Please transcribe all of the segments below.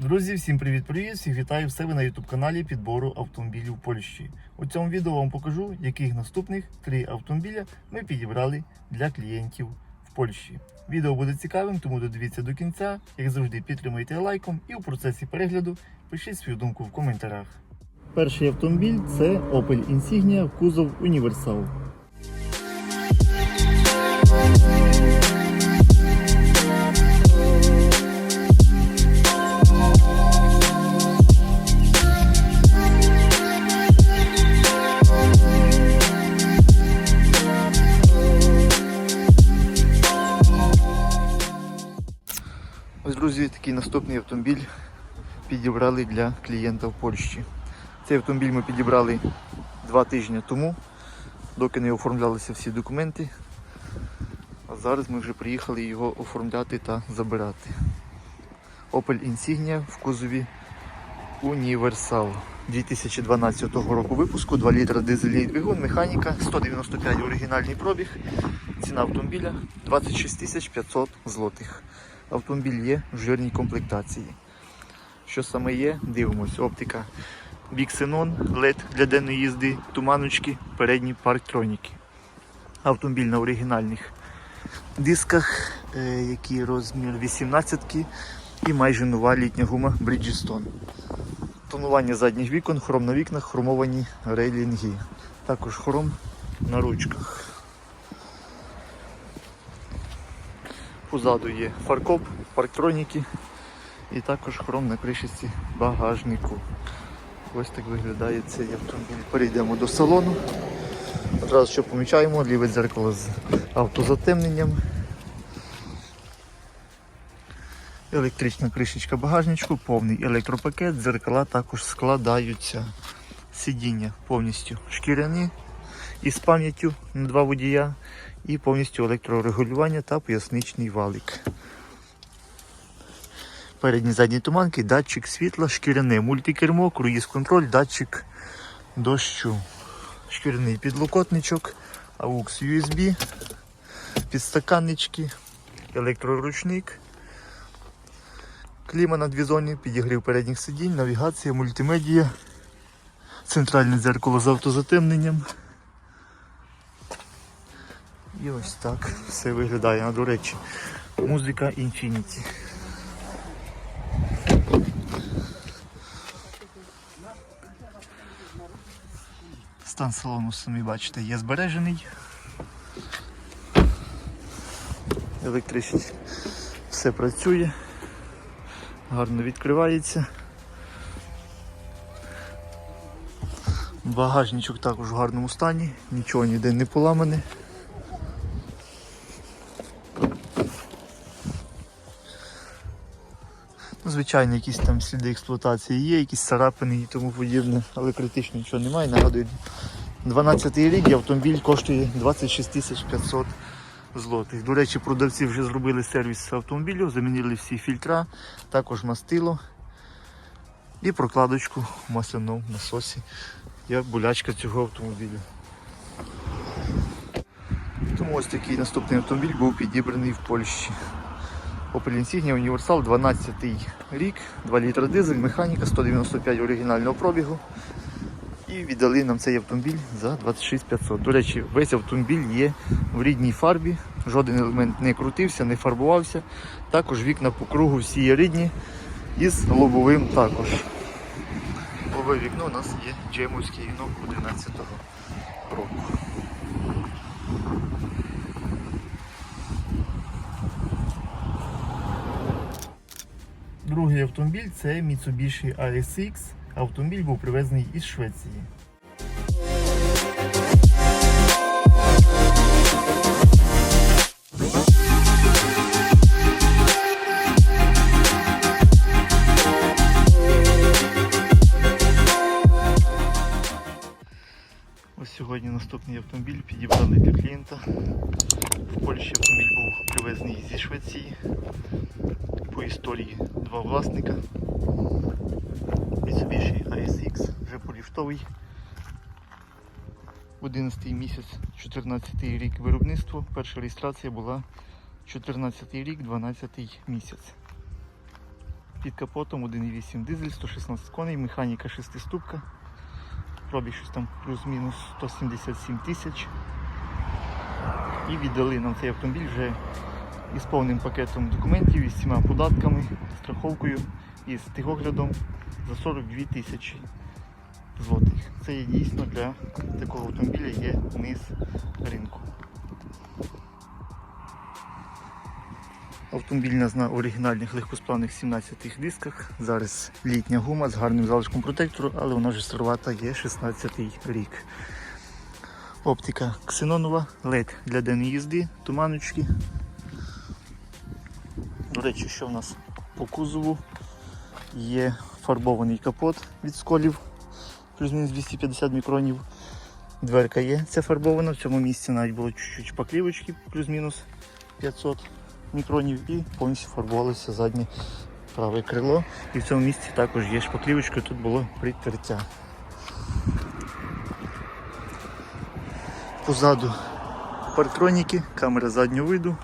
Друзі, всім привіт-привіт! Всіх вітаю в себе на YouTube каналі підбору автомобілів Польщі. У цьому відео вам покажу, яких наступних три автомобіля ми підібрали для клієнтів в Польщі. Відео буде цікавим, тому додивіться до кінця. Як завжди, підтримуйте лайком і у процесі перегляду пишіть свою думку в коментарях. Перший автомобіль це Opel Insignia кузов Універсал. Наступний автомобіль підібрали для клієнта в Польщі. Цей автомобіль ми підібрали два тижні тому, доки не оформлялися всі документи. А зараз ми вже приїхали його оформляти та забирати. Opel Insignia в кузові Універсал 2012 року випуску, 2 літра дизельний двигун, механіка, 195 оригінальний пробіг. Ціна автомобіля 26 500 злотих. Автомобіль є в жирній комплектації. Що саме є, дивимось. Оптика Big LED для денної їзди, туманочки, передні парктроніки. Автомобіль на оригінальних дисках, е, який розмір 18 і майже нова літня гума Bridgestone. Тонування задніх вікон, хром на вікнах, хромовані рейлінги. Також хром на ручках. Позаду є фаркоп, парктроніки і також хром на кришці багажнику. Ось так виглядає цей автомобіль. Перейдемо до салону. Одразу що помічаємо, ліве дзеркало з автозатемненням. Електрична кришечка багажничку, повний електропакет, дзеркала також складаються. Сидіння повністю шкіряні із пам'яттю на два водія і повністю електрорегулювання та поясничний валик. Передні задні туманки, датчик світла, шкіряне мультикермо, круїз-контроль, датчик дощу. Шкіряний підлокотничок, AUX USB, підстаканнички, електроручник, кліма на дві зоні, підігрів передніх сидінь, навігація, мультимедія, центральне дзеркало з автозатемненням. І ось так все виглядає. А до речі, музика Infinity. Стан салону самі бачите, є збережений. Електричність все працює, гарно відкривається. Багажничок також в гарному стані, нічого ніде не поламане. Звичайно, якісь там сліди експлуатації є, якісь царапини і тому подібне, але критично нічого немає. Нагадую, 12 й рік автомобіль коштує 26 тисяч 500 злотих. До речі, продавці вже зробили сервіс автомобілю, замінили всі фільтра, також мастило і прокладочку в масляному насосі. Як болячка цього автомобіля. Тому ось такий наступний автомобіль був підібраний в Польщі. Opel Insignia Універсал 12 рік, 2 літра дизель, механіка, 195 оригінального пробігу. І віддали нам цей автомобіль за 26 500. До речі, весь автомобіль є в рідній фарбі, жоден елемент не крутився, не фарбувався. Також вікна по кругу всі є рідні і з лобовим також. Лобове вікно у нас є джемовське вікно 11 року. Другий автомобіль це Mitsubishi ASX. Автомобіль був привезений із Швеції. Ось сьогодні наступний автомобіль підібрали для клієнта. В Польщі автомобіль був привезений зі Швеції. Історії два власника. Mitsubishi ASX, вже поліфтовий. 11 місяць, 14 рік виробництва. Перша реєстрація була 14 рік, 12 місяць. Під капотом 1.8 дизель, 116 коней, механіка 6 ступка. Пробіг щось там плюс-мінус 177 тисяч. І віддали нам цей автомобіль вже із повним пакетом документів, із всіма податками, страховкою і з тихоглядом за 42 тисячі злотих. Це є дійсно для такого автомобіля є низ ринку. Автомобіль нас на оригінальних легкосплавних 17 дисках. Зараз літня гума з гарним залишком протектору, але вона вже старувата є 16 рік. Оптика ксенонова, LED для денної їзди, туманочки. До речі, що в нас по кузову є фарбований капот від сколів, плюс-мінус 250 мікронів. Дверка є, ця фарбована, в цьому місці навіть було чуть-чуть шпаклівочки, плюс-мінус 500 мікронів і повністю фарбувалося заднє праве крило. І в цьому місці також є шпаклівочка, тут було прикриття. Позаду парктроніки, камера заднього виду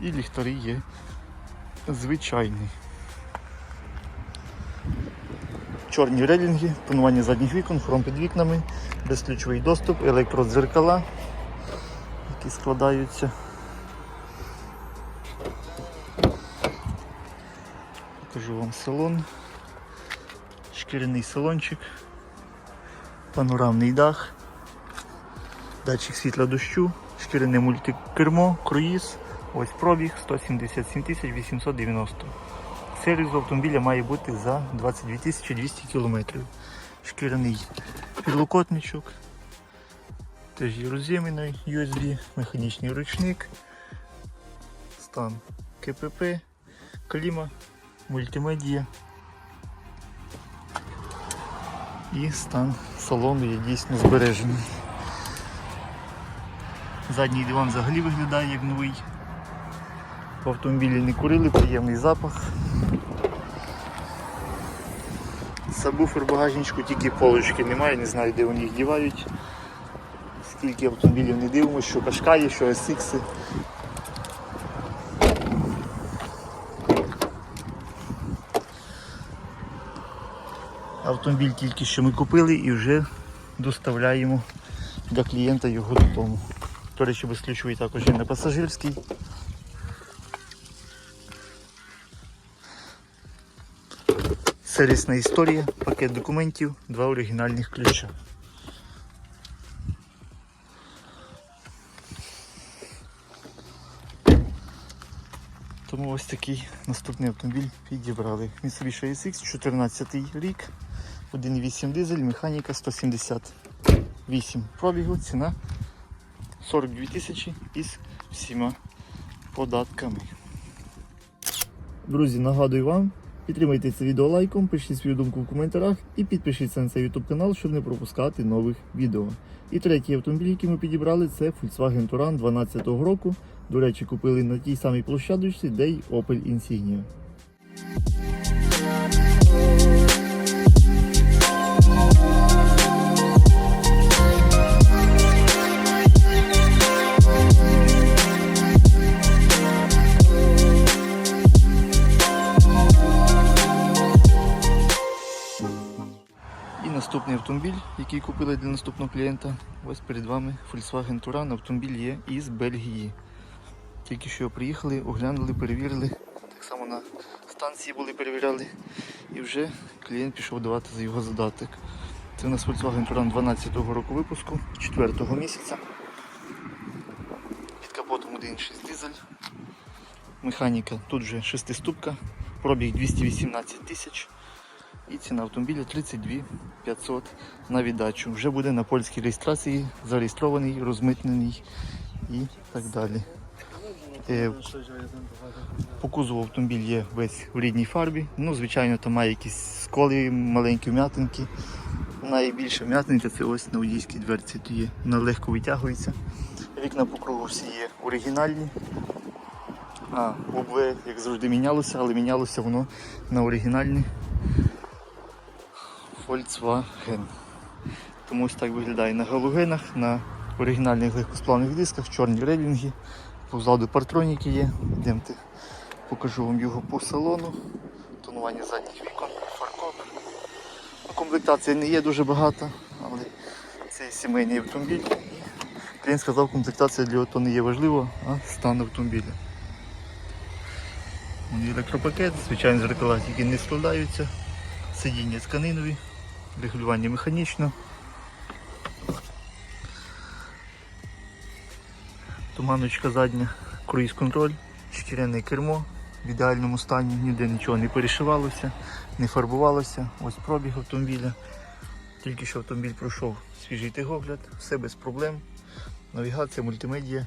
і ліхтари є звичайні. Чорні релінги, тонування задніх вікон, хром під вікнами, безключовий доступ, електродзеркала, які складаються. Покажу вам салон. Шкіряний салончик, панорамний дах, датчик світла дощу, шкіряне мультикермо, круїз. Ось пробіг 177 890. Сервіс автомобіля має бути за 22 200 км. Шкіряний підлокотничок, теж є роз'ємний USB, механічний ручник, стан КПП, кліма, мультимедія і стан салону є дійсно збережений. Задній диван взагалі виглядає як новий. Автомобілі не курили, приємний запах. Сабвуфер багажничку, тільки полочки немає, не знаю де вони їх дівають. Скільки автомобілів не дивимося, що Кашкаї, що SX. Автомобіль тільки що ми купили і вже доставляємо для клієнта його додому. До речі, безключовий також є на пасажирський. Сервісна історія, пакет документів, два оригінальних ключа. Тому ось такий наступний автомобіль підібрали. Mitsubishi ASX 14 рік, 1.8 дизель, механіка 178 пробігу, ціна 42 тисячі із всіма податками. Друзі, нагадую вам, підтримайте це відео лайком, пишіть свою думку в коментарях і підпишіться на цей YouTube канал, щоб не пропускати нових відео. І третій автомобіль, який ми підібрали, це Volkswagen Touran 12 року. До речі, купили на тій самій площадочці, де й Opel Insignia. Який купили для наступного клієнта, ось перед вами Volkswagen Touran. Автомобіль є із Бельгії. Тільки що приїхали, оглянули, перевірили. Так само на станції були, перевіряли. І вже клієнт пішов давати за його задаток. Це у нас Volkswagen Touran 12-го року випуску, 4-го місяця. Під капотом 1.6 дизель. Механіка тут вже 6 ступка, пробіг 218 тисяч. І ціна автомобіля 32 500 на віддачу. Вже буде на польській реєстрації, зареєстрований, розмитнений і так далі. Е, По кузову автомобіль є весь в рідній фарбі. Ну, звичайно, там має якісь сколи, маленькі вм'ятинки. Найбільша вм'ятинка це ось на водійській дверці є. Вона легко витягується. Вікна по кругу всі є оригінальні. А, УБ, як завжди, мінялося, але мінялося воно на оригінальні Volkswagen. Тому ось так виглядає на галогенах, на оригінальних легкосплавних дисках, чорні релінги, позаду партроніки є. Йдемте, покажу вам його по салону. тонування задніх вікон, фаркоп. Ну, комплектації не є дуже багато, але це сімейний автомобіль. Клієнт сказав, комплектація для його не є важливо, а стан автомобіля. Електропакет, звичайно, зеркала тільки не складаються, сидіння тканинові, регулювання механічно. Туманочка задня, круїз контроль, шкіряне кермо в ідеальному стані, ніде нічого не перешивалося, не фарбувалося. Ось пробіг автомобіля. Тільки що автомобіль пройшов свіжий тигогляд, все без проблем. Навігація, мультимедія,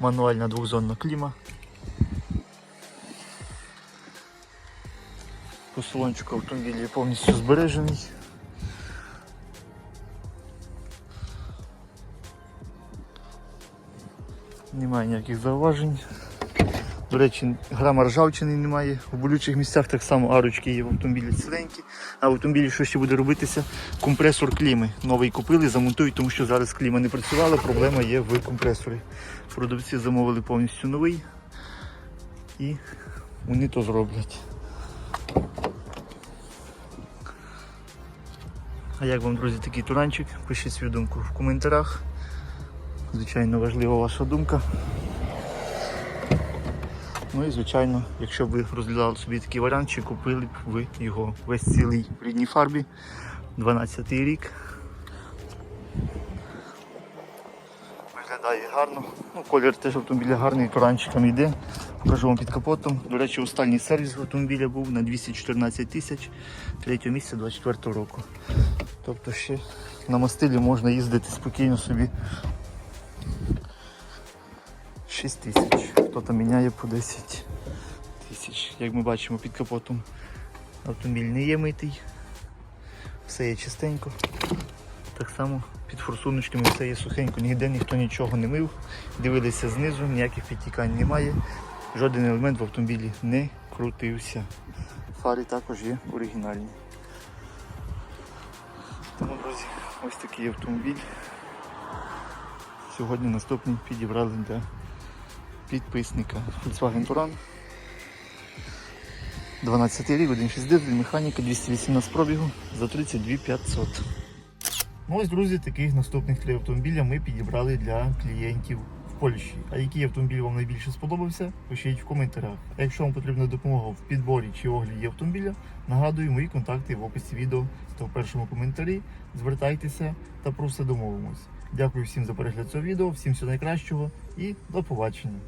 мануальна двохзонна кліма. По салончику автомобіль повністю збережений. Немає ніяких зауважень. До речі, грама ржавчини немає. У болючих місцях так само арочки є в автомобілі ціленькі. А в автомобілі що ще буде робитися? Компресор кліми. Новий купили, замонтують, тому що зараз кліма не працювала, проблема є в компресорі. Продавці замовили повністю новий і вони то зроблять. А як вам, друзі, такий туранчик? Пишіть свою думку в коментарях. Звичайно, важлива ваша думка. Ну і звичайно, якщо б ви розглядали собі такий варіант, чи купили б ви його весь цілий в рідній фарбі. 12 рік. Виглядає гарно. Ну, колір теж автомобіля гарний, туранчиком йде. Покажу вам під капотом. До речі, останній сервіс автомобіля був на 214 тисяч 3 місяця 24 року. Тобто ще на мастилі можна їздити спокійно собі 6 тисяч. Хто-то міняє по 10 тисяч. Як ми бачимо під капотом автомобіль не є митий. Все є чистенько. Так само під форсуночками все є сухенько, ніде ніхто нічого не мив. Дивилися знизу, ніяких підтікань немає. Жоден елемент в автомобілі не крутився. Фари також є оригінальні. Тому, друзі, ось такий автомобіль. Сьогодні наступний підібрали для підписника Volkswagen Touran. 12 рік, 1.6 дизель, механіка 218 пробігу за 32 500. Ну ось, друзі, таких наступних три автомобіля ми підібрали для клієнтів в Польщі. А який автомобіль вам найбільше сподобався, пишіть в коментарях. А якщо вам потрібна допомога в підборі чи огляді автомобіля, нагадую мої контакти в описі відео та в першому коментарі. Звертайтеся та про все домовимось. Дякую всім за перегляд цього відео, всім всього найкращого і до побачення.